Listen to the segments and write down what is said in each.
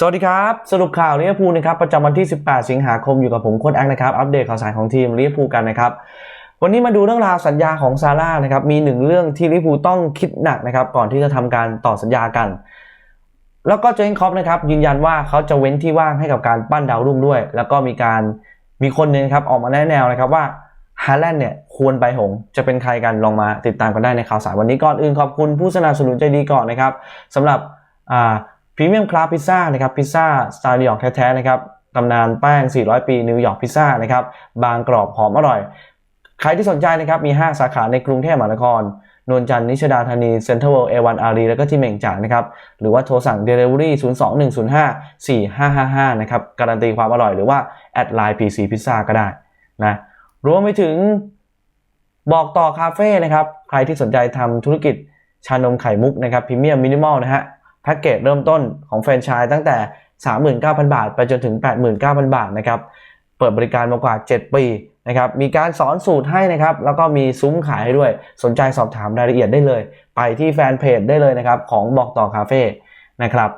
สวัสดีครับ สรุปข่าวลิเวอร์พูลนะครับประจำวันที่ 18 สิงหาคมอยู่กับผมโค้ดแองนะครับ อัปเดตข่าวสารของทีมลิเวอร์พูลกันนะครับ วันนี้มาดูเรื่องราวสัญญาของซาร่านะครับ มีหนึ่งเรื่องที่ลิเวอร์พูลต้องคิดหนักนะครับ ก่อนที่จะทำการต่อสัญญากัน แล้วก็เจนคอปนะครับ ยืนยันว่าเขาจะเว้นที่ว่างให้กับการปั้นดาวรุ่งด้วย แล้วก็มีการมีคนหนึงครับออกมาแนะแนวนะครับว่าฮาแลนด์เนี่ยควรไปหง จะเป็นใครกันลองมาติดตามกันได้ในข่าวสารวันนี้ก่อนอื่นขอบคุณผู้สนับสนุนใจดีก่อนนะครับสำหรับอ่า พรีเมียมคลาสพิซซ่านะครับพิซซ่าสไตล์นิวยอร์กแท้ๆนะครับตำนานแป้ง 400 ปีนิวยอร์กพิซซ่านะครับบางกรอบหอมอร่อย ใครที่สนใจนะครับมี 5 สาขาในกรุงเทพมหานครนวลจันทร์นิชดาธานีเซ็นทรัลเวิลด์เอวันอารีแล้วก็ที่เม่งจ่างนะครับ หรือว่าโทรสั่ง Delivery 02105 4555 นะครับ การันตีความอร่อยหรือว่าแอดไลน์ PC Pizza ก็ได้นะรวมไปถึงบอกต่อคาเฟ่นะครับ ใครที่สนใจทำธุรกิจชานมไข่มุกนะครับพรีเมียมมินิมอลนะฮะ แพ็กเกจเริ่มต้นของแฟรนไชส์ตั้งแต่ 39,000 บาท ไปจนถึง 89,000 บาทนะครับเปิดบริการมากว่า 7 ปีนะครับมีการสอนสูตรให้นะครับแล้วก็มีซุ้มขายให้ด้วย สนใจสอบถามรายละเอียดได้เลย ไปที่แฟนเพจได้เลยนะครับของบอกต่อคาเฟ่นะครับ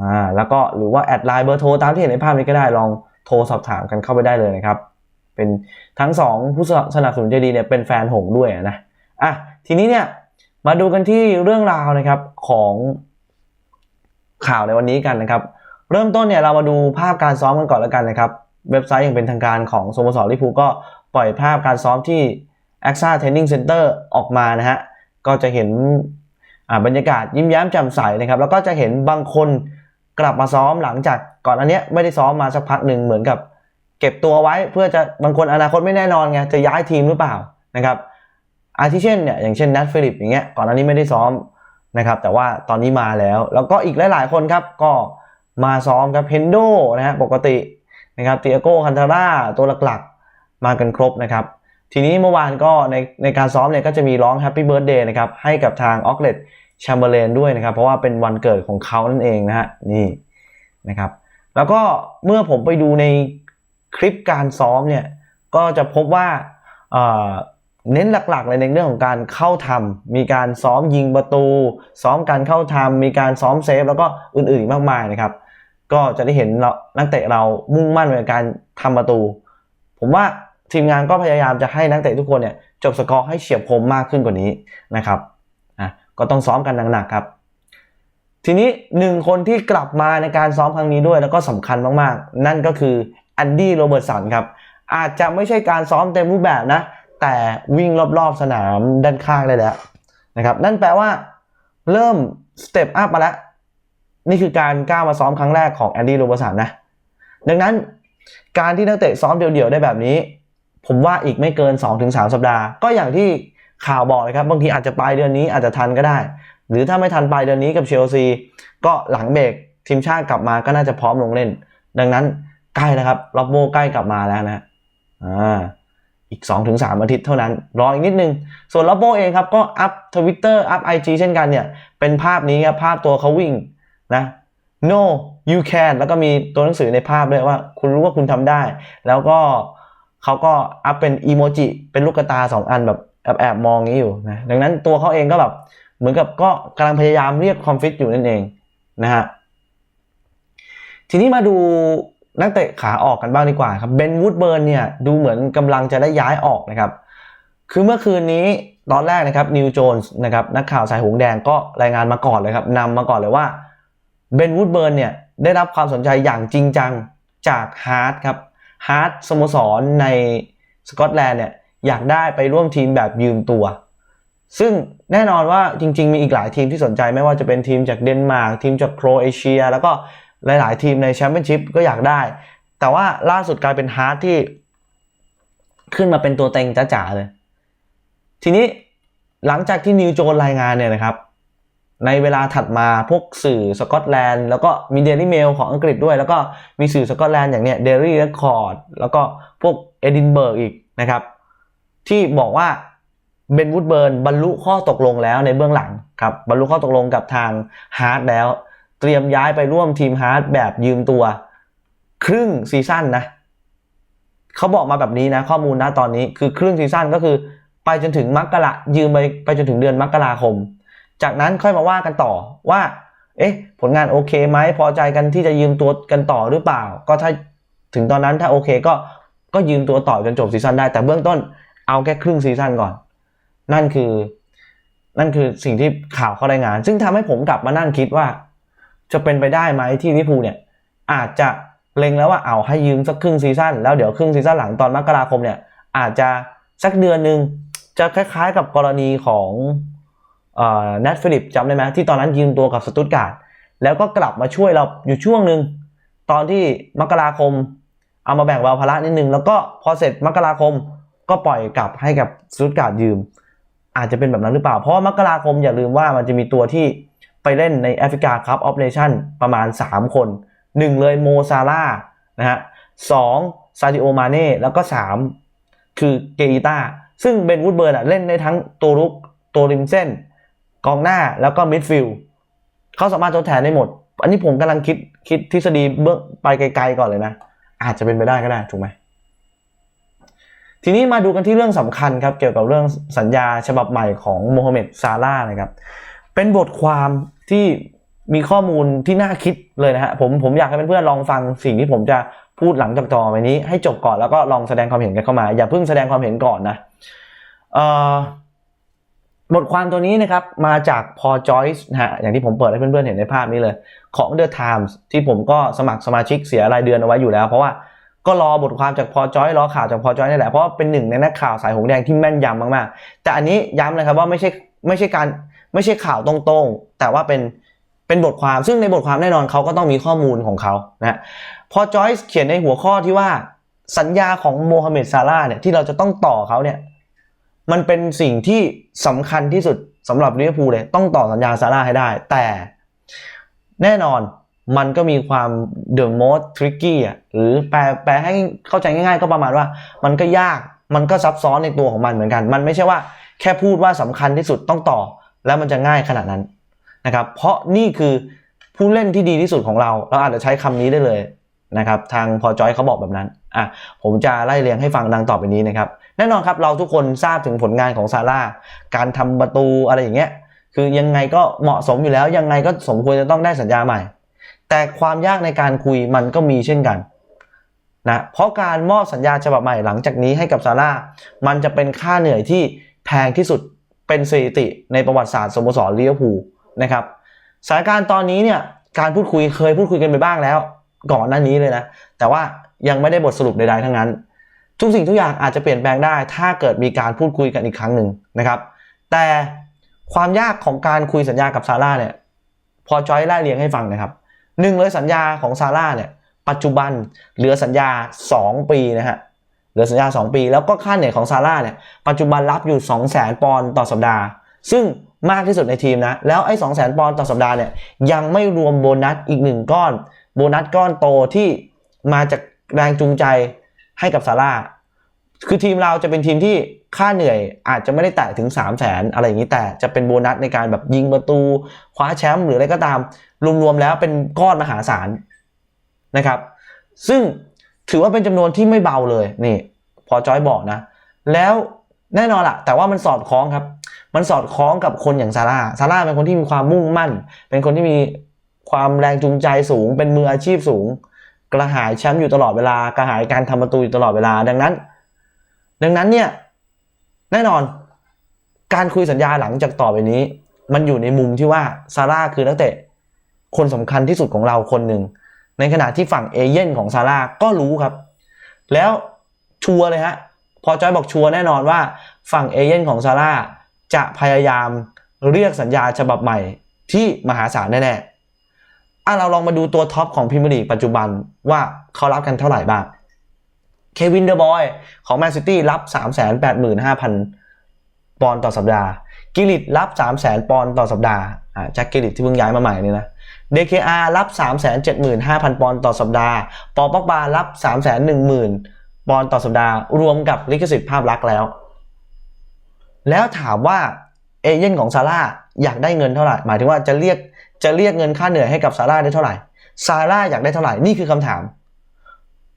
อ่าแล้วก็หรือว่าแอดไลน์เบอร์โทรตามที่เห็นในภาพนี้ก็ได้ลองโทรสอบถามกันเข้าไปได้เลยนะครับ เป็นทั้งสองผู้สนับสนุนใจดีเนี่ยเป็นแฟนหงด้วยนะอะทีนี้เนี่ยมาดูกันที่เรื่องราวนะครับของ ข่าวในวันนี้กันนะครับ เริ่มต้นเนี่ยเรามาดูภาพการซ้อมกันก่อนแล้วกันนะครับ เว็บไซต์อย่างเป็นทางการของสโมสรลิเวอร์พูก็ปล่อยภาพการซ้อมที่ AXA Training Center ออกมานะฮะก็จะเห็นบรรยากาศยิ้มแย้มแจ่มใสนะครับ แล้วก็จะเห็นบางคนกลับมาซ้อมหลังจากก่อนอันเนี้ยไม่ได้ซ้อมมาสักพักหนึ่งเหมือนกับเก็บตัวไว้เพื่อจะบางคนอนาคตไม่แน่นอนไงจะย้ายทีมหรือเปล่านะครับอาทิเช่นเนี่ยอย่างเช่นนัทฟิลิปอย่างเงี้ยก่อนอันนี้ไม่ได้ซ้อม นะครับแต่ว่าตอนนี้มาแล้ว แล้วก็อีกหลาย ๆ คนครับก็มาซ้อมครับเพนโดนะฮะปกตินะครับเตียโก้คันทาร่าตัวหลักๆ มากันครบนะครับ ทีนี้เมื่อวานก็ในในการซ้อมเนี่ยก็จะมีร้อง Happy Birthday นะครับให้กับทางออกเลตแชมเบอร์เลนด้วยนะครับ เพราะว่าเป็นวันเกิดของเขานั่นเองนะฮะนี่นะครับแล้วก็เมื่อผมไปดูในคลิปการซ้อมเนี่ยก็จะพบว่า เน้นหลักๆเลยในเรื่องของการเข้าทำมีการซ้อมยิงประตู ซ้อมการเข้าทำมีการซ้อมเซฟแล้วก็อื่นๆมากมายนะครับ ก็จะได้เห็นเรานักเตะเรามุ่งมั่นในการทำประตู ผมว่าทีมงานก็พยายามจะให้นักเตะทุกคนเนี่ยจบสกอร์ให้เฉียบคมมากขึ้นกว่านี้นะครับอะก็ต้องซ้อมกันหนักๆครับ ทีนี้หนึ่งคนที่กลับมาในการซ้อมครั้งนี้ด้วยแล้วก็สำคัญมากๆ นั่นก็คือแอนดี้โรเบิร์ตสันครับอาจจะไม่ใช่การซ้อมเต็มรูปแบบนะ แต่วิ่งรอบๆสนามด้านข้างได้แล้วนะครับ นั่นแปลว่าเริ่มสเต็ปอัพมาแล้ว นี่คือการก้าวมาซ้อมครั้งแรกของแอนดี้โรบสันนะ ดังนั้นการที่นักเตะซ้อมเดี่ยวๆได้แบบนี้ ผมว่าอีกไม่เกิน 2-3 สัปดาห์ ก็อย่างที่ข่าวบอกเลยครับ บางทีอาจจะปลายเดือนนี้อาจจะทันก็ได้ หรือถ้าไม่ทันปลายเดือนนี้กับเชลซีก็หลังเบรกทีมชาติกลับมาก็น่าจะพร้อมลงเล่น ดังนั้นใกล้แล้วครับล็อบโบใกล้กลับมาแล้วนะอ่า อีก 2-3 อาทิตย์เท่านั้น รออีกนิดนึง ส่วนล็อบโบเองครับ ก็อัพทวิตเตอร์อัพไอจีเช่นกันเนี่ย เป็นภาพนี้ครับ ภาพตัวเขาวิ่งนะ no you can แล้วก็มีตัวหนังสือในภาพด้วยว่า คุณรู้ว่าคุณทำได้ แล้วก็เขาก็อัพเป็นอีโมจิเป็นลูกตาสองอันแบบแอบแอบมองงี้อยู่นะดังนั้นตัวเขาเองก็แบบเหมือนกับก็กำลังพยายามเรียกความฟิตอยู่นั่นเองนะฮะทีนี้มาดู นักเตะขาออกกันบ้างดีกว่าครับเบนวูดเบิร์นเนี่ยดูเหมือนกำลังจะได้ย้ายออกนะครับ คือเมื่อคืนนี้ตอนแรกนะครับนิวโจนส์นะครับนักข่าวสายหงแดงก็รายงานมาก่อนเลยครับนำมาก่อนเลยว่าเบนวูดเบิร์นเนี่ยได้รับความสนใจอย่างจริงจังจากฮาร์ดครับฮาร์ดสโมสรในสกอตแลนด์เนี่ยอยากได้ไปร่วมทีมแบบยืมตัว ซึ่งแน่นอนว่าจริง ๆ มีอีกหลายทีมที่สนใจไม่ว่าจะเป็นทีมจากเดนมาร์กทีมจากโครเอเชีย แล้วก็ หลาย ๆ ทีมในแชมเปี้ยนชิพก็อยากได้ แต่ว่าล่าสุดกลายเป็นฮาร์ดที่ ขึ้นมาเป็นตัวเต็งจ๋าๆเลย ทีนี้หลังจากที่นิวโจนรายงานเนี่ยนะครับ ในเวลาถัดมาพวกสื่อสกอตแลนด์แล้วก็มีเดลี่เมลของอังกฤษด้วย แล้วก็มีสื่อสกอตแลนด์อย่างเนี้ยเดลี่เรคคอร์ดแล้วก็พวกเอดินเบิร์กอีกนะครับ ที่บอกว่าเบนวูดเบิร์นบรรลุข้อตกลงแล้วในเบื้องหลังครับบรรลุข้อตกลงกับทางฮาร์ดแล้ว เตรียมย้ายไปร่วมทีมฮาร์ดแบบยืมตัว ครึ่งซีซั่นนะเขาบอกมาแบบนี้นะ ข้อมูลนะตอนนี้คือครึ่งซีซั่นก็คือ ไปจนถึงมกรายืมไปไปจนถึงเดือนมกราคม จากนั้นค่อยมาว่ากันต่อว่า เอ๊ะ ผลงานโอเคไหมพอใจกันที่จะยืมตัวกันต่อหรือเปล่า ก็ถ้าถึงตอนนั้นถ้าโอเคก็ก็ยืมตัวต่อจนจบซีซั่นได้แต่เบื้องต้นเอาแค่ครึ่งซีซั่นก่อน นั่นคือ นั่นคือสิ่งที่ข่าวเขารายงาน ซึ่งทำให้ผมกลับมานั่งคิดว่า จะเป็นไปได้ไหมที่ลิเวอร์พูลเนี่ยอาจจะเล็งแล้วว่าเอาให้ยืมสักครึ่งซีซั่นแล้วเดี๋ยวครึ่งซีซั่นหลังตอนมกราคมเนี่ยอาจจะสักเดือนหนึ่งจะคล้ายๆกับกรณีของนัทฟิลิปจำได้ไหมที่ตอนนั้นยืมตัวกับสตุตการ์ดแล้วก็กลับมาช่วยเราอยู่ช่วงหนึ่งตอนที่มกราคม เอามาแบ่งเบาภาระนิดนึง แล้วก็พอเสร็จมกราคมก็ปล่อยกลับให้กับสตุตการ์ดยืม อาจจะเป็นแบบนั้นหรือเปล่า เพราะว่ามกราคมอย่าลืมว่ามันจะมีตัวที่ ไปเล่นในแอฟริกาคัพออฟเนชั่นประมาณ 3 คน 1 เลยโมซาร่านะฮะสองซาดิโอมาเน่แล้วก็ 3 คือเกอิต้าซึ่งเบนวูดเบิร์นอะเล่นได้ทั้งตัวรุกตัวริมเส้น กองหน้าแล้วก็มิดฟิลด์เขาสามารถทดแทนได้หมด อันนี้ผมกำลังคิดคิดทฤษฎีเบื้องไปไกลๆก่อนเลยนะ อาจจะเป็นไปได้ก็ได้ถูกไหมทีนี้มาดูกันที่เรื่องสำคัญครับ เกี่ยวกับเรื่องสัญญาฉบับใหม่ของโมฮัมเหม็ดซาร่านะครับ เป็นบทความที่มีข้อมูลที่น่าคิดเลยนะฮะผมผมอยากให้เพื่อนๆลองฟังสิ่งที่ผมจะพูดหลังจากต่อไปนี้ ให้จบก่อนแล้วก็ลองแสดงความเห็นกันเข้ามา อย่าเพิ่งแสดงความเห็นก่อนนะบทความตัวนี้นะครับมาจากพอจอยส์นะฮะอย่างที่ผมเปิดให้เพื่อนๆเห็นในภาพนี้เลย ของ The Times ที่ผมก็สมัครสมาชิกเสียรายเดือนเอาไว้อยู่แล้ว เพราะว่าก็รอบทความจากพอจอยรอข่าวจากพอจอยนี่แหละเพราะเป็นหนึ่งในนักข่าวสายหงแดงที่แม่นยำมากๆ แต่อันนี้ย้ำเลยครับว่าไม่ใช่ไม่ใช่การ ไม่ใช่ข่าวตรงๆ แต่ว่าเป็นเป็นบทความซึ่งในบทความแน่นอนเขาก็ต้องมีข้อมูลของเขานะพอจอยส์เขียนในหัวข้อที่ว่าสัญญาของโมฮัมเหม็ดซาร่าห์เนี่ยที่เราจะต้องต่อเขาเนี่ยมันเป็นสิ่งที่สำคัญที่สุดสำหรับลิเวอร์พูลเลยต้องต่อสัญญาซาร่าให้ได้ แต่แน่นอนมันก็มีความ the most tricky อะหรือแปลแปลให้เข้าใจง่าย ๆ ก็ประมาณว่า มันก็ยากมันก็ซับซ้อนในตัวของมันเหมือนกัน มันไม่ใช่ว่าแค่พูดว่าสำคัญที่สุดต้องต่อ แล้วมันจะง่ายขนาดนั้นนะครับ เพราะนี่คือผู้เล่นที่ดีที่สุดของเรา เราอาจจะใช้คำนี้ได้เลยนะครับ ทางพอจอยเขาบอกแบบนั้นอะผมจะไล่เรียงให้ฟังดังต่อไปนี้นะครับ แน่นอนครับเราทุกคนทราบถึงผลงานของซาร่าการทำประตูอะไรอย่างเงี้ยคือยังไงก็เหมาะสมอยู่แล้ว ยังไงก็สมควรจะต้องได้สัญญาใหม่ แต่ความยากในการคุยมันก็มีเช่นกันนะเพราะการมอบสัญญาฉบับใหม่หลังจากนี้ให้กับซาร่ามันจะเป็นค่าเหนื่อยที่แพงที่สุด เป็นสถิติในประวัติศาสตร์สโมสรลิเวอร์พูลนะครับสถานการณ์ตอนนี้เนี่ยการพูดคุยเคยพูดคุยกันไปบ้างแล้ว ก่อนหน้านี้เลยนะ แต่ว่ายังไม่ได้บทสรุปใดๆทั้งนั้น ทุกสิ่งทุกอย่างอาจจะเปลี่ยนแปลงได้ ถ้าเกิดมีการพูดคุยกันอีกครั้งหนึ่งนะครับ แต่ความยากของการคุยสัญญากับซาร่าเนี่ยพอจอยไล่เรียงให้ฟังนะครับหนึ่งเลยสัญญาของซาร่าเนี่ยปัจจุบันเหลือสัญญา 2 ปีนะฮะ ลือสัญญา 2 ปี แล้วก็ค่าเหนื่อยของซาร่าเนี่ยปัจจุบันรับอยู่ 2 0 0 0 0 0 ปอนด์ต่อสัปดาห์ ซึ่งมากที่สุดในทีมนะ แล้วไอ้ 2 0 0 0 0 0 ปอนด์ต่อสัปดาห์เนี่ยยังไม่รวมโบนัสอีกหนึ่งก้อน โบนัสก้อนโตที่มาจากแรงจูงใจให้กับซาร่าคือทีมเราจะเป็นทีมที่ค่าเหนื่อยอาจจะไม่ได้แตะถึง 3 0 0แสนอะไรอย่างนี้แต่จะเป็นโบนัสในการแบบยิงประตู คว้าแชมป์หรืออะไรก็ตาม รวมๆแล้วเป็นก้อนมหาศาลนะครับ ซึ่ง ถือว่าเป็นจำนวนที่ไม่เบาเลยนี่ พอจอยบอกนะ แล้วแน่นอนละแต่ว่ามันสอดคล้องครับ มันสอดคล้องกับคนอย่างซาร่าซาร่าเป็นคนที่มีความมุ่งมั่น เป็นคนที่มีความแรงจูงใจสูง เป็นมืออาชีพสูง กระหายแชมป์อยู่ตลอดเวลากระหายการทำประตูอยู่ตลอดเวลาดังนั้น ดังนั้นเนี่ยแน่นอนการคุยสัญญาหลังจากต่อไปนี้ มันอยู่ในมุมที่ว่าซาร่าคือนักเตะคนสำคัญที่สุดของเราคนหนึ่ง ในขณะที่ฝั่งเอเย่นของซาร่าก็รู้ครับ แล้วชัวร์เลยฮะ พอจอยบอกชัวร์แน่นอนว่าฝั่งเอเย่นของซาร่าจะพยายามเรียกสัญญาฉบับใหม่ที่มหาศาลแน่ๆอะเราลองมาดูตัวท็อปของพรีเมียร์ลีปัจจุบันว่าเขารับกันเท่าไหร่บ้าง เควินเดอร์บอยของแมนซิตี้รับ 385,000 ปอนด์ต่อสัปดาห์ กิลิตรับ300,000ปอนด์ต่อสัปดาห์อ่าแจ็คกิลิตที่เพิ่งย้ายมาใหม่นี่นะ DKR รับ 375,000 ปอนด์ต่อสัปดาห์ ปอปอกบารับ 310,000 ปอนด์ต่อสัปดาห์ รวมกับลิขสิทธิ์ภาพลักษณ์แล้ว แล้วถามว่าเอเย่นของซาร่าอยากได้เงินเท่าไหร่ หมายถึงว่าจะเรียกจะเรียกเงินค่าเหนื่อยให้กับซาร่าได้เท่าไหร่ ซาร่าอยากได้เท่าไหร่ นี่คือคำถาม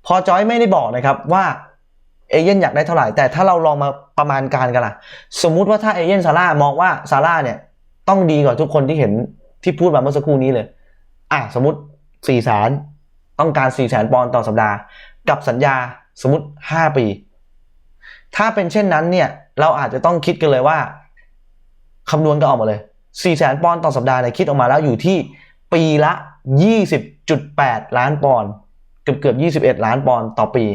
พอจอยไม่ได้บอกนะครับว่า เอเย่นอยากได้เท่าไหร่ แต่ถ้าเราลองมาประมาณการกันล่ะ สมมุติว่าถ้าเอเย่นซาร่ามองว่าซาร่าเนี่ย ต้องดีกว่าทุกคนที่เห็นที่พูดมาเมื่อสักครู่นี้เลย อะสมมติ4ี่แสนต้องการ4ี่แสนปอนด์ต่อสัปดาห์ กับสัญญาสมมติ5ปี ถ้าเป็นเช่นนั้นเนี่ย เราอาจจะต้องคิดกันเลยว่าคำนวณกันออกมาเลย4ี่แสนปอนด์ต่อสัปดาห์เนี่ยคิดออกมาแล้วอยู่ที่ปีละ 20.8 ล้านปอนด์เกือบเกือบ21 ล้านปอนด์ต่อปี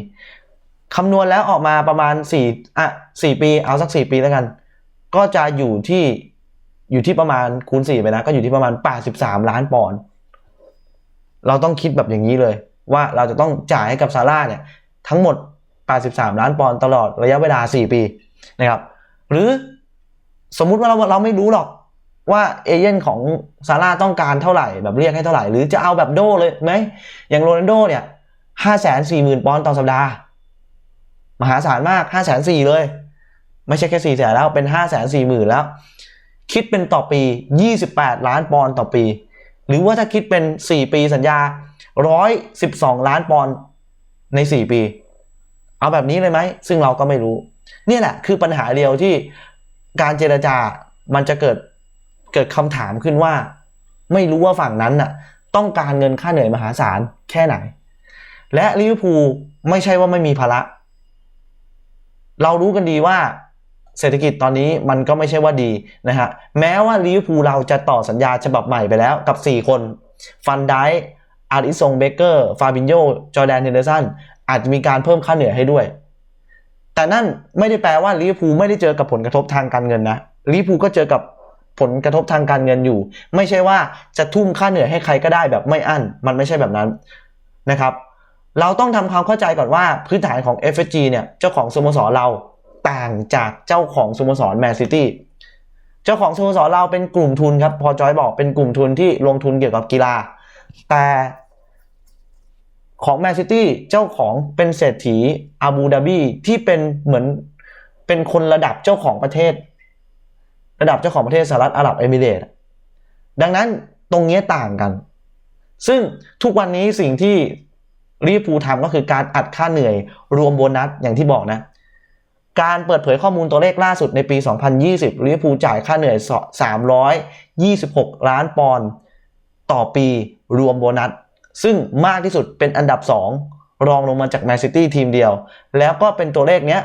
คำนวณแล้วออกมาประมาณ4อะ4ปีเอาสัก 4 ปีแล้วกัน ก็จะอยู่ที่อยู่ที่ประมาณคูณ4ไปนะ ก็อยู่ที่ประมาณ 83 ล้านปอนด์เราต้องคิดแบบอย่างนี้เลย ว่าเราจะต้องจ่ายให้กับซาร่าเนี่ย ทั้งหมด 83 ล้านปอนด์ตลอดระยะเวลา 4 ปีนะครับ หรือสมมุติว่าเราเราไม่รู้หรอกว่าเอเย่นของซาร่าต้องการเท่าไหร่แบบเรียกให้เท่าไหร่ หรือจะเอาแบบโดเลยไหมอย่างโรนัลโดเนี่ยห้าแสนสี่หมื่นปอนด์ต่อสัปดาห์ มหาศาลมากห้าแสนสี่เลย ไม่ใช่แค่สี่แสนแล้วเป็นห้าแสนสี่หมื่นแล้ว คิดเป็นต่อปียี่สิบแปดล้านปอนด์ต่อปี หรือว่าถ้าคิดเป็นสี่ปีสัญญาร้อยสิบสองล้านปอนด์ในสี่ปี เอาแบบนี้เลยไหม ซึ่งเราก็ไม่รู้เนี่ยแหละคือปัญหาเดียวที่การเจรจามันจะเกิดเกิดคำถามขึ้นว่า ไม่รู้ว่าฝั่งนั้นน่ะต้องการเงินค่าเหนื่อยมหาศาลแค่ไหน และลิเวอร์พูลไม่ใช่ว่าไม่มีภาระ เรารู้กันดีว่าเศรษฐกิจตอนนี้มันก็ไม่ใช่ว่าดีนะฮะแม้ว่าลิเวอร์พูลเราจะต่อสัญญาฉบับใหม่ไปแล้วกับ 4 คนฟันไดอาริซงเบเกอร์ฟาบินโยจอร์แดนเฮนเดอร์สันอาจจะมีการเพิ่มค่าเหนื่อยให้ด้วย แต่นั่นไม่ได้แปลว่าลิเวอร์พูลไม่ได้เจอกับผลกระทบทางการเงินนะลิเวอร์พูลก็เจอกับผลกระทบทางการเงินอยู่ ไม่ใช่ว่าจะทุ่มค่าเหนื่อยให้ใครก็ได้แบบไม่อั้น มันไม่ใช่แบบนั้นนะครับ เราต้องทำความเข้าใจก่อนว่าพื้นฐานของ FSG เนี่ยเจ้าของสโมสรเราต่างจากเจ้าของสโมสรแมนซิตี้เจ้าของสโมสรเราเป็นกลุ่มทุนครับ พอจอยบอกเป็นกลุ่มทุนที่ลงทุนเกี่ยวกับกีฬา แต่ของแมนซิตี้เจ้าของเป็นเศรษฐีอาบูดาบีที่เป็นเหมือนเป็นคนระดับเจ้าของประเทศ ระดับเจ้าของประเทศสหรัฐอาหรับเอมิเรตส์ดังนั้นตรงนี้ต่างกัน ซึ่งทุกวันนี้สิ่งที่ ลิเวอร์พูลทำก็คือการอัดค่าเหนื่อยรวมโบนัสอย่างที่บอกนะ การเปิดเผยข้อมูลตัวเลขล่าสุดในปี 2020ลิเวอร์พูลจ่ายค่าเหนื่อย 326 ล้านปอนด์ต่อปีรวมโบนัส ซึ่งมากที่สุดเป็นอันดับ 2 รองลงมาจากแมนซิตี้ทีมเดียว แล้วก็เป็นตัวเลขเนี้ย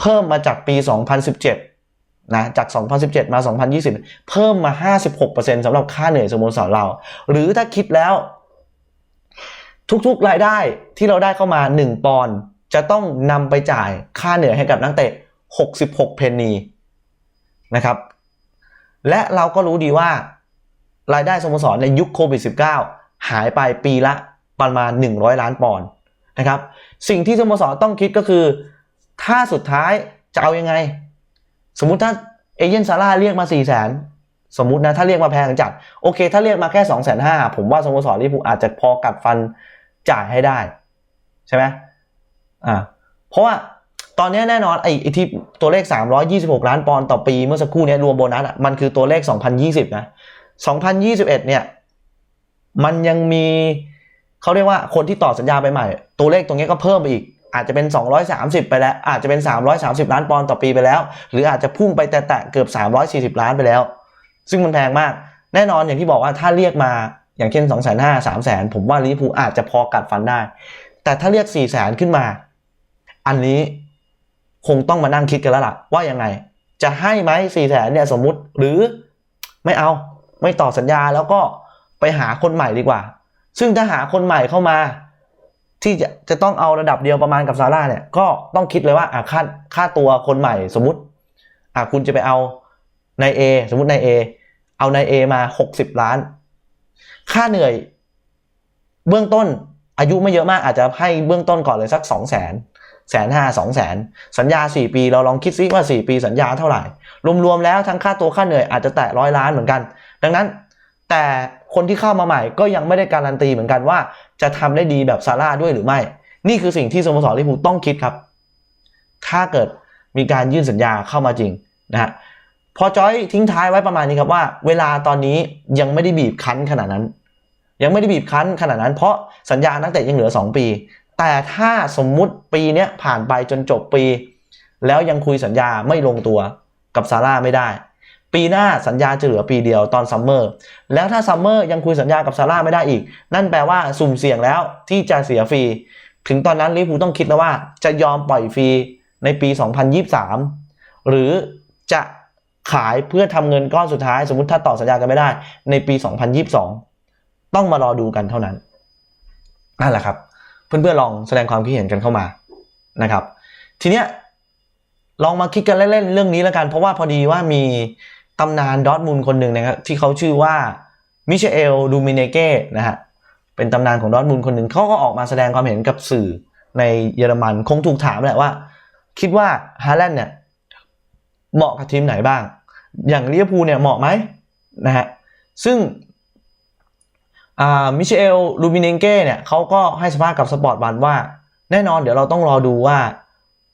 เพิ่มมาจากปี 2017 นะ จาก 2017 มา 2020 เพิ่มมา 56%สำหรับค่าเหนื่อยสโมสรเรา หรือถ้าคิดแล้ว ทุกๆรายได้ที่เราได้เข้ามา 1 ปอนด์จะต้องนำไปจ่ายค่าเหนื่อยให้กับนักเตะ 66 เพนนีนะครับ และเราก็รู้ดีว่ารายได้สโมสรในยุคโควิด -19 หายไปปีละประมาณ 100 ล้านปอนด์นะครับ สิ่งที่สโมสรต้องคิดก็คือ ถ้าสุดท้ายจะเอายังไง สมมุติถ้าเอเจนต์ซาร่าเรียกมา4 0 0 0 0 0สมมุตินะ ถ้าเรียกมาแพงจัด โอเค ถ้าเรียกมาแค่ 2 5 0 0 0ผมว่าสโมสรลิเวอร์พูลอาจจะพอกัดฟัน จ่ายให้ได้ ใช่ไหมอ่าเพราะว่าตอนนี้แน่นอนไอ้ที่ตัวเลข 326 ล้านปอนด์ต่อปีเมื่อสักครู่นี้รวมโบนัสอะมันคือตัวเลข 2020 นะ 2021 เนี่ย มันยังมีเขาเรียกว่าคนที่ต่อสัญญาไปใหม่ ตัวเลขตรงนี้ก็เพิ่มไปอีก อาจจะเป็น 230 ไปแล้ว อาจจะเป็น 330 ล้านปอนด์ต่อปีไปแล้ว หรืออาจจะพุ่งไปแตะเกือบ 340 ล้านไปแล้ว ซึ่งมันแพงมาก แน่นอนอย่างที่บอกว่าถ้าเรียกมา อย่างเช่น 2 5 0 0 0 0 3 0 0 0 0 ผมว่าลิเวอร์พูลอาจจะพอกัดฟันได้ แต่ถ้าเรียก 4 0 0 0 0 0 ขึ้นมา อันนี้คงต้องมานั่งคิดกันแล้วล่ะ ว่ายังไง จะให้ไหม4 0 0 0 0 0เนี่ยสมมุติหรือไม่เอาไม่ต่อสัญญาแล้วก็ไปหาคนใหม่ดีกว่า ซึ่งถ้าหาคนใหม่เข้ามา ที่จะจะต้องเอาระดับเดียวประมาณกับซาร่าเนี่ยก็ต้องคิดเลยว่าอะค่าค่าตัวคนใหม่สมมติอะคุณจะไปเอานายเอสมมตินายเอเอานายเอมา 60 ล้าน ค่าเหนื่อย เบื้องต้นอายุไม่เยอะมากอาจจะให้เบื้องต้นก่อนเลยสัก2 0 0 0 0 0แสนห้าสองแสนสัญญา 4 ปีเราลองคิดซิว่า 4 ปีสัญญาเท่าไหร่ รวมๆแล้วทั้งค่าตัวค่าเหนื่อยอาจจะแตะร้อยล้านเหมือนกัน ดังนั้น แต่คนที่เข้ามาใหม่ก็ยังไม่ได้การันตีเหมือนกันว่า จะทำได้ดีแบบซาร่าด้วยหรือไม่ นี่คือสิ่งที่สโมสรลิเวอร์พูลต้องคิดครับ ถ้าเกิดมีการยื่นสัญญาเข้ามาจริงนะฮะ พอจอยทิ้งท้ายไว้ประมาณนี้ครับว่า เวลาตอนนี้ยังไม่ได้บีบคั้นขนาดนั้น ยังไม่ได้บีบคั้นขนาดนั้น เพราะสัญญานักเตะยังเหลือ 2 ปี แต่ถ้าสมมุติปีนี้ผ่านไปจนจบปี แล้วยังคุยสัญญาไม่ลงตัวกับซาร่าไม่ได้ ปีหน้าสัญญาจะเหลือปีเดียวตอนซัมเมอร์แล้วถ้าซัมเมอร์ยังคุยสัญญากับซาร่าไม่ได้อีก นั่นแปลว่าสุ่มเสี่ยงแล้วที่จะเสียฟรีถึงตอนนั้นลิเวอร์พูลต้องคิดแล้วว่าจะยอมปล่อยฟรีในปี 2023 หรือจะ ขายเพื่อทำเงินก้อนสุดท้าย สมมติถ้าต่อสัญญากันไม่ได้ ในปี 2022 ต้องมารอดูกันเท่านั้นนั่นแหละครับ เพื่อนๆลองแสดงความคิดเห็นกันเข้ามานะครับ ทีเนี้ยลองมาคิดกันเล่นๆเรื่องนี้แล้วกัน เพราะว่าพอดีว่ามีตำนานดอทมุนด์คนหนึ่งนะครับที่เขาชื่อว่ามิเชลดูมิเนเก้นะฮะเป็นตำนานของดอทมุนด์คนหนึ่งเขาก็ออกมาแสดงความเห็นกับสื่อในเยอรมันคงถูกถามแหละว่า คิดว่าฮาแลนด์เนี่ย เหมาะกับทีมไหนบ้าง อย่างลิเวอร์พูลเนี่ยเหมาะไหมนะฮะซึ่งมิเชลลูมิเนเก้เนี่ยเขาก็ให้สัมภาษณ์กับสปอร์ตวันว่า แน่นอนเดี๋ยวเราต้องรอดูว่า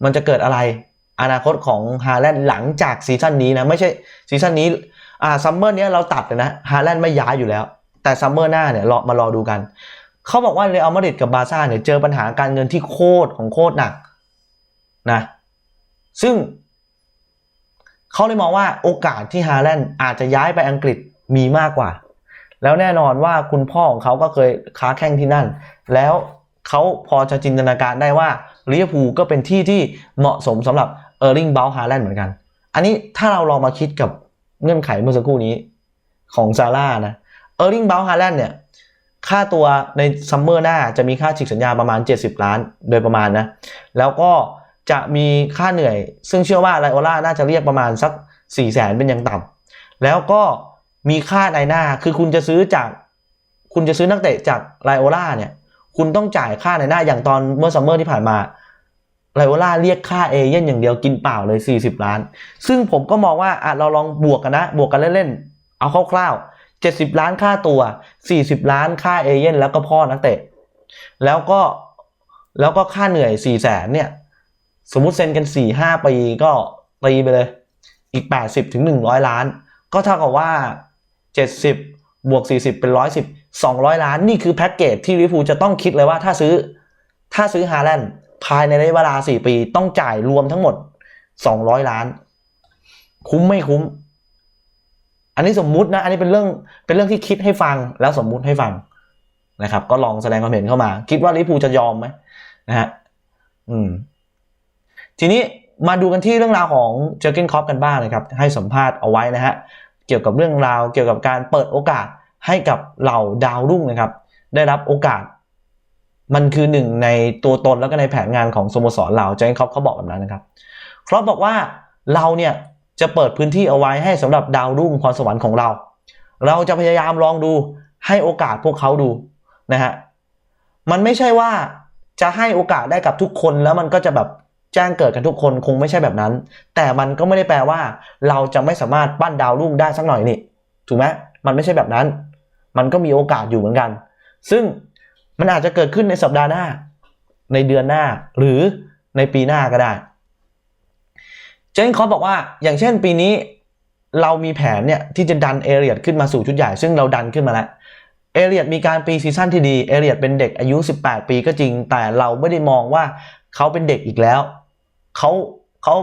มันจะเกิดอะไรอนาคตของฮาแลนด์หลังจากซีซั่นนี้นะ ไม่ใช่ซีซั่นนี้อ่าซัมเมอร์เนี้ยเราตัดเลยนะฮาแลนด์ไม่ย้ายอยู่แล้ว แต่ซัมเมอร์หน้าเนี่ยรอมารอดูกันเขาบอกว่าเรอัลมาดริดกับบาร์ซ่าเนี่ยเจอปัญหาการเงินที่โคตรของโคตรหนักนะซึ่ง เขาเลยมองว่าโอกาสที่ฮาแลนด์อาจจะย้ายไปอังกฤษมีมากกว่า แล้วแน่นอนว่าคุณพ่อของเขาก็เคยค้าแข่งที่นั่น แล้วเขาพอจะจินตนาการได้ว่าลิเวอร์พูลก็เป็นที่ที่เหมาะสมสำหรับเออร์ลิงเบลฮาแลนด์เหมือนกัน อันนี้ถ้าเราลองมาคิดกับเงื่อนไขเมื่อสักครู่นี้ของซาร่านะเออร์ลิงเบลฮาแลนด์เนี่ยค่าตัวในซัมเมอร์หน้าจะมีค่าฉีกสัญญาประมาณ 70 ล้านโดยประมาณนะ แล้วก็ จะมีค่าเหนื่อย ซึ่งเชื่อว่าไลโอล่าน่าจะเรียกประมาณสัก4 0 0แสนเป็นอย่างต่ำแล้วก็มีค่าในหน้าคือคุณจะซื้อจาก คุณจะซื้อนักเตะจากไลโอล่าเนี่ยคุณต้องจ่ายค่าในหน้าอย่างตอนเมื่อซัมเมอร์ที่ผ่านมาไลโอล่าเรียกค่าเอเย่นอย่างเดียวกินเปล่าเลย 40 ล้าน ซึ่งผมก็มองว่าอะเราลองบวกกันนะ บวกกันเล่นๆเอาคร่าวๆ70 ล้านค่าตัว 40 ล้านค่าเอเย่นแล้วก็พ่อนักเตะแล้วก็แล้วก็ค่าเหนื่อย4 0 0แสนเนี่ย สมมุติเซ็นกัน4-5ปีก็ตีไปเลย อีก 80ถึง100 ล้าน ก็เท่ากับว่า 70 บวก 40 เป็น 110 200 ล้าน นี่คือแพ็กเกจที่ลิเวอร์พูจะต้องคิดเลยว่าถ้าซื้อ ถ้าซื้อฮาแลนด์ภายในระยะเวลา 4 ปีต้องจ่ายรวมทั้งหมด 200 ล้าน คุ้มไม่คุ้ม อันนี้สมมุตินะ อันนี้เป็นเรื่องเป็นเรื่องที่คิดให้ฟังแล้วสมมุติให้ฟังนะครับ ก็ลองแสดงความเห็นเข้ามา คิดว่าลิเวอร์พูจะยอมไหมนะฮะอืม ทีนี้มาดูกันที่เรื่องราวของเจอร์เกนคอปกันบ้างนะครับ ให้สัมภาษณ์เอาไว้นะฮะเกี่ยวกับเรื่องราวเกี่ยวกับการเปิดโอกาสให้กับเหล่าดาวรุ่งนะครับ ได้รับโอกาส มันคือหนึ่งในตัวตนแล้วก็ในแผนงานของสโมสรเราเจอร์เกนคอปเขาบอกแบบนั้นนะครับครอปบอกว่าเราเนี่ยจะเปิดพื้นที่เอาไว้ให้สำหรับดาวรุ่งพรสวรรค์ของเรา เราจะพยายามลองดูให้โอกาสพวกเขาดูนะฮะมันไม่ใช่ว่าจะให้โอกาสได้กับทุกคนแล้วมันก็จะแบบ แจ้งเกิดกันทุกคนคงไม่ใช่แบบนั้น แต่มันก็ไม่ได้แปลว่า เราจะไม่สามารถปั้นดาวรุ่งได้สักหน่อยนี่ถูกไหมมันไม่ใช่แบบนั้น มันก็มีโอกาสอยู่เหมือนกัน ซึ่งมันอาจจะเกิดขึ้นในสัปดาห์หน้า ในเดือนหน้าหรือในปีหน้าก็ได้เจนคอปบอกว่าอย่างเช่นปีนี้เรามีแผนเนี่ยที่จะดันเอเรียดขึ้นมาสู่ชุดใหญ่ ซึ่งเราดันขึ้นมาแล้วเอเรียดมีการปีซีซั่นที่ดีเอเรียดเป็นเด็กอายุ 18 ปีก็จริง แต่เราไม่ได้มองว่าเขาเป็นเด็กอีกแล้ว เขาเขา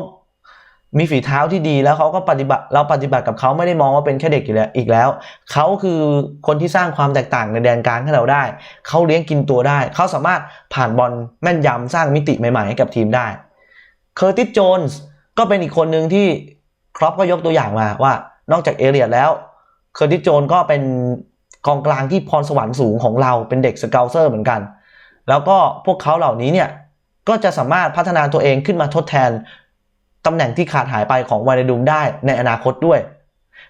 มีฝีเท้าที่ดีแล้วเขาก็ปฏิบัติเราปฏิบัติกับเขาไม่ได้มองว่าเป็นแค่เด็กอีกแล้วอีกแล้วเขาคือคนที่สร้างความแตกต่างในแดนกลางให้เราได้เขาเลี้ยงกินตัวได้เขาสามารถผ่านบอลแม่นยำสร้างมิติใหม่ๆให้กับทีมได้เคอร์ติสโจนส์ก็เป็นอีกคนหนึ่งที่ครอปก็ยกตัวอย่างมาว่านอกจากเอเรียแล้วเคอร์ติสโจนก็เป็นกองกลางที่พรสวรรค์สูงของเราเป็นเด็กสเกลเซอร์เหมือนกัน แล้วก็พวกเขาเหล่านี้เนี่ย ก็จะสามารถพัฒนาตัวเองขึ้นมาทดแทนตำแหน่งที่ขาดหายไปของวานดุมได้ในอนาคตด้วย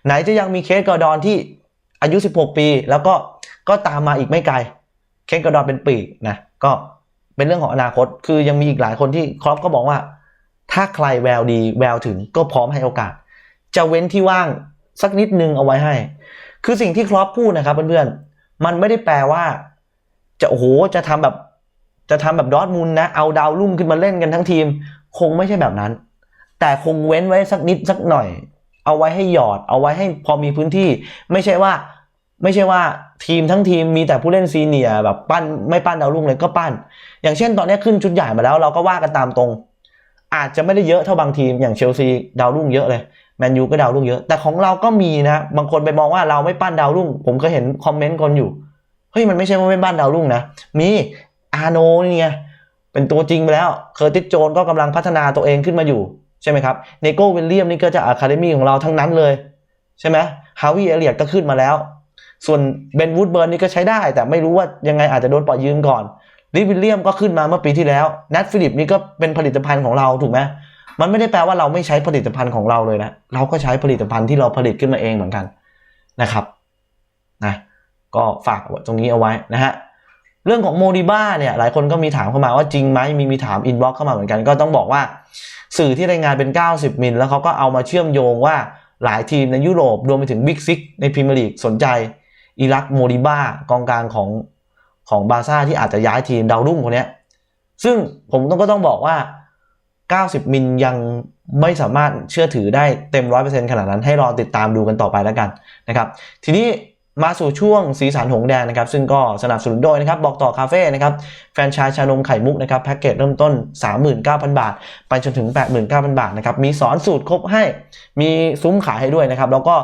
ไหนจะยังมีเคสกอร์ดอนที่อายุ 16 ปี แล้วก็ก็ตามมาอีกไม่ไกล เคสกอร์ดอนเป็นปีกนะก็เป็นเรื่องของอนาคตคือยังมีอีกหลายคนที่ครอปก็บอกว่า ถ้าใครแววดีแววถึงก็พร้อมให้โอกาส จะเว้นที่ว่างสักนิดนึงเอาไว้ให้ คือสิ่งที่ครอปพูดนะครับเพื่อนๆมันไม่ได้แปลว่า จะโอ้โหจะทำแบบ จะทำแบบดอทมูลนะ เอาดาวรุ่งขึ้นมาเล่นกันทั้งทีม คงไม่ใช่แบบนั้น แต่คงเว้นไว้สักนิดสักหน่อย เอาไว้ให้หยอด เอาไว้ให้พอมีพื้นที่ ไม่ใช่ว่า ไม่ใช่ว่าทีมทั้งทีมมีแต่ผู้เล่นซีเนียร์แบบปั้นไม่ปั้นดาวรุ่งเลยก็ปั้น อย่างเช่นตอนนี้ขึ้นชุดใหญ่มาแล้ว เราก็ว่ากันตามตรง อาจจะไม่ได้เยอะเท่าบางทีมอย่างเชลซีดาวรุ่งเยอะเลยแมนยูก็ดาวรุ่งเยอะ แต่ของเราก็มีนะ บางคนไปมองว่าเราไม่ปั้นดาวรุ่ง ผมก็เห็นคอมเมนต์คนอยู่ เฮ้ย มันไม่ใช่ว่าไม่ปั้นดาวรุ่งนะ มี อาโนนี่ไงเป็นตัวจริงไปแล้ว เคอร์ติสโจนก็กำลังพัฒนาตัวเองขึ้นมาอยู่ ใช่ไหมครับ เนโก้วิลเลียมนี่ก็จะอะคาเดมี่ของเราทั้งนั้นเลย ใช่ไหมฮาวิเอเลียตก็ขึ้นมาแล้ว ส่วนเบนวูดเบิร์นนี่ก็ใช้ได้ แต่ไม่รู้ว่ายังไงอาจจะโดนปล่อยยืมก่อนลิวิลเลียมก็ขึ้นมาเมื่อปีที่แล้วนัทฟิลิปนี่ก็เป็นผลิตภัณฑ์ของเราถูกไหมมันไม่ได้แปลว่าเราไม่ใช้ผลิตภัณฑ์ของเราเลยนะ เราก็ใช้ผลิตภัณฑ์ที่เราผลิตขึ้นมาเองเหมือนกันนะครับนะก็ฝากตรงนี้เอาไว้นะฮะ เรื่องของโมดิบ้าเนี่ยหลายคนก็มีถามเข้ามาว่าจริงไหมมีมีถามอินบ็อกเข้ามาเหมือนกันก็ต้องบอกว่า สื่อที่รายงานเป็น 90 มิล แล้วเขาก็เอามาเชื่อมโยงว่าหลายทีมในยุโรปรวมไปถึงบิ๊กซิกในพรีเมียร์ลีกสนใจอิรักโมดิบ้ากองกลางของของบาซ่าที่อาจจะย้ายทีมดาวรุ่งคนนี้ซึ่งผมต้องก็ต้องบอกว่า 90 มิลยังไม่สามารถเชื่อถือได้เต็ม 100%ขนาดนั้นให้รอติดตามดูกันต่อไปแล้วกันนะครับ ทีนี้ มาสู่ช่วงสีสันหงแดงนะครับ ซึ่งก็สนับสนุนโดยนะครับบอกต่อคาเฟ่นะครับแฟรนไชส์ชานมไข่มุกนะครับแพ็กเกจเริ่มต้น 39,000 บาท ไปจนถึง 89,000 บาทนะครับมีสอนสูตรครบให้ มีซุ้มขายให้ด้วยนะครับ แล้วก็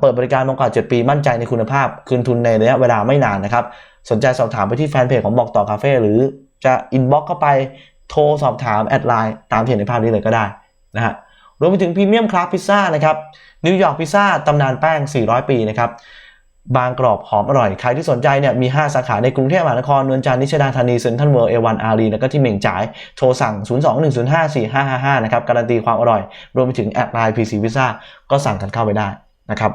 เปิดบริการมากว่า 7 ปีมั่นใจในคุณภาพ คืนทุนในระยะเวลาไม่นานนะครับ สนใจสอบถามไปที่แฟนเพจของบอกต่อคาเฟ่หรือจะอินบ็อกเข้าไปโทรสอบถามแอดไลน์ตามที่เห็นในภาพนี้เลยก็ได้นะฮะรวมไปถึงพรีเมียมคลาสพิซซ่านะครับนิวยอร์กพิซซ่าตำนานแป้ง 400 ปีนะครับ บางกรอบหอมอร่อย ใครที่สนใจเนี่ยมี 5 สาขาในกรุงเทพมหานครนวลจันทร์นิชดาธานีเซ็นทรัลเวิลด์เอวันอารีแล้วก็ที่เม่งจ่าย โทรสั่ง 02-105-4555 นะครับ การันตีความอร่อย รวมไปถึงแอดไลน์ PC Pizza ก็สั่งกันเข้าไปได้นะครับ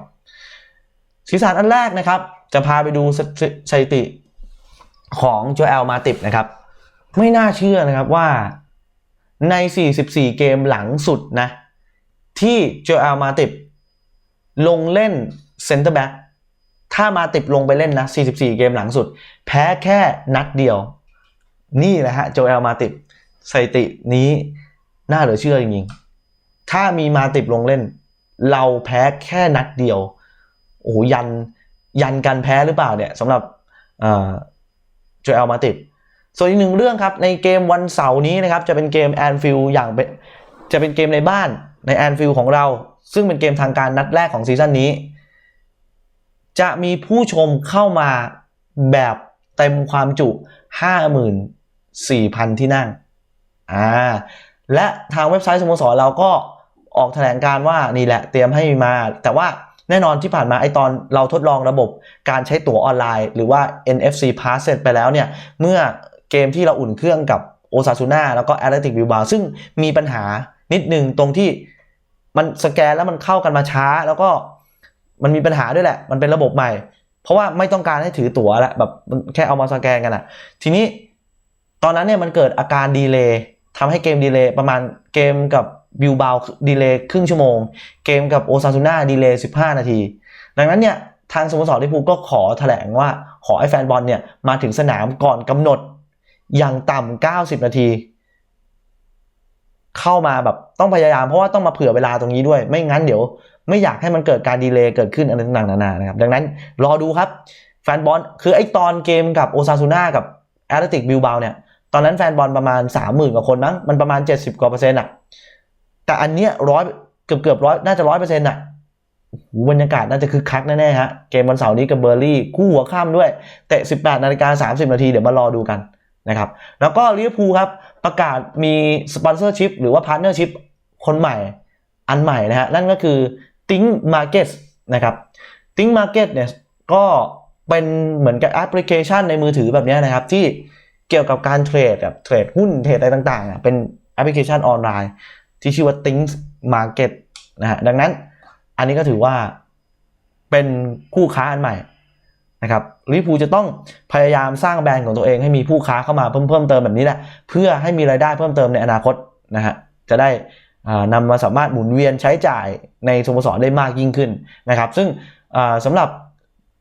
สีสันอันแรกนะครับ จะพาไปดูสถิติของโจเอลมาติบนะครับ ไม่น่าเชื่อนะครับว่าใน 44 เกมหลังสุดนะที่โจเอลมาติบลงเล่นเซนเตอร์แบ็ก ถ้ามาติบลงไปเล่นนะ 44 เกมหลังสุด แพ้แค่นัดเดียว นี่แหละฮะโจเอลมาติบสถิตินี้น่าเหลือเชื่อจริงๆ ถ้ามีมาติบลงเล่น เราแพ้แค่นัดเดียว โอ้ยันยันกันแพ้หรือเปล่าเนี่ยสำหรับโจเอลมาติบส่วนอีกหนึ่งเรื่องครับ ในเกมวันเสาร์นี้นะครับ จะเป็นเกมแอนฟิลอย่างเป็นจะเป็นเกมในบ้านในแอนฟิลของเรา ซึ่งเป็นเกมทางการนัดแรกของซีซั่นนี้ จะมีผู้ชมเข้ามาแบบเต็มความจุ 54,000 ที่นั่งอ่าและทางเว็บไซต์สโมสรเราก็ออกแถลงการว่านี่แหละเตรียมให้มา แต่ว่าแน่นอนที่ผ่านมาไอตอนเราทดลองระบบการใช้ตั๋วออนไลน์ หรือว่า NFC Pass เสร็จไปแล้วเนี่ย เมื่อเกมที่เราอุ่นเครื่องกับโอซาซูน่าแล้วก็แอตเลติกบิลบาซึ่งมีปัญหานิดหนึ่งตรงที่มันสแกนแล้วมันเข้ากันมาช้า แล้วก็ มันมีปัญหาด้วยแหละ มันเป็นระบบใหม่ เพราะว่าไม่ต้องการให้ถือตั๋วแล้วแบบแค่เอามาสแกนกันอะทีนี้ตอนนั้นเนี่ยมันเกิดอาการดีเลย์ทำให้เกมดีเลย์ประมาณเกมกับบิลบาวดีเลย์ครึ่งชั่วโมง เกมกับโอซาซูน่าดีเลย์15 นาที ดังนั้นเนี่ยทางสโมสรลิเวอร์พูลก็ขอแถลงว่าขอให้แฟนบอลเนี่ยมาถึงสนามก่อนกำหนดอย่างต่ำ90 นาที เข้ามาแบบต้องพยายามเพราะว่าต้องมาเผื่อเวลาตรงนี้ด้วย ไม่งั้นเดี๋ยว ไม่อยากให้มันเกิดการดีเลย์เกิดขึ้นอะไรต่างๆนานานะครับ ดังนั้นรอดูครับแฟนบอลคือไอ้ตอนเกมกับโอซาซูน่ากับแอตเลติกบิลบาเนี่ยตอนนั้นแฟนบอลประมาณ 30,000กว่าคนมั้งมันประมาณ 70กว่าเปอร์เซ็นต์อะแต่อันเนี้ยร้อยเกือบเกือบร้อยน่าจะร้อยเปอร์เซ็นต์อะบรรยากาศน่าจะคึกคักแน่ๆฮะเกมวันเสาร์นี้กับเบอร์ลี่คู่หัวข้ามด้วยเตะ 18นาฬิกา30 นาทีเดี๋ยวมารอดูกันนะครับแล้วก็ลิเวอร์พูลครับประกาศมีสปอนเซอร์ชิพหรือว่าพาร์ทเนอร์ชิพคนใหม่อันใหม่นะฮะนั่นก็คือ Think Market นะครับ Think Market เนี่ยก็เป็นเหมือนกับแอปพลิเคชันในมือถือแบบนี้นะครับ ที่เกี่ยวกับการเทรดแบบเทรดหุ้นเทรดอะไรต่างๆ เป็นแอปพลิเคชันออนไลน์ ที่ชื่อว่า Think Market นะฮะดังนั้นอันนี้ก็ถือว่าเป็นคู่ค้าอันใหม่นะครับลิปูจะต้องพยายามสร้างแบรนด์ของตัวเองให้มีผู้ค้าเข้ามาเพิ่มเพิ่มเติมแบบนี้แหละเพื่อให้มีรายได้เพิ่มเติมในอนาคตนะฮะจะได้ นำมาสามารถหมุนเวียนใช้จ่ายในสโมสรได้มากยิ่งขึ้นนะครับซึ่งสำหรับ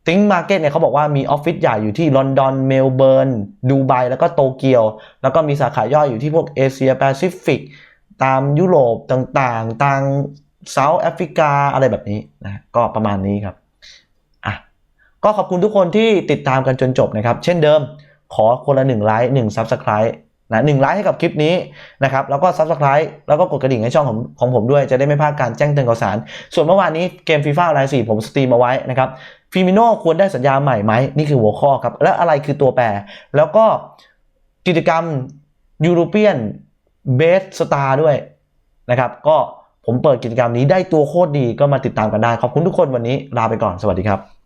ทิงมาร์เก็ตเนี่ยเขาบอกว่ามีออฟฟิศใหญ่อยู่ที่ลอนดอนเมลเบิร์นดูไบแล้วก็โตเกียว แล้วก็มีสาขาย่อยอยู่ที่พวกเอเชียแปซิฟิกตามยุโรปต่างๆ ทางเซาท์แอฟริกาอะไรแบบนี้นะก็ประมาณนี้ครับอะก็ขอบคุณทุกคนที่ติดตามกันจนจบนะครับ เช่นเดิมขอคนละ1ไลค์1 Subscribe นะหนึ่งไลค์ให้กับคลิปนี้นะครับแล้วก็ Subscribe แล้วก็กดกระดิ่งให้ช่องของของผมด้วยจะได้ไม่พลาดการแจ้งเตือนข่าวสาร ส่วนเมื่อวานนี้เกมฟีฟ่าไลน์สี่ผมสตรีมเอาไว้นะครับฟิมิโน่ควรได้สัญญาใหม่ไหมนี่คือหัวข้อครับ และอะไรคือตัวแปร แล้วก็กิจกรรมยูโรเปียนเบสสตาร์ด้วยนะครับก็ผมเปิดกิจกรรมนี้ได้ตัวโคตรดีก็มาติดตามกันได้ ขอบคุณทุกคนวันนี้ลาไปก่อนสวัสดีครับ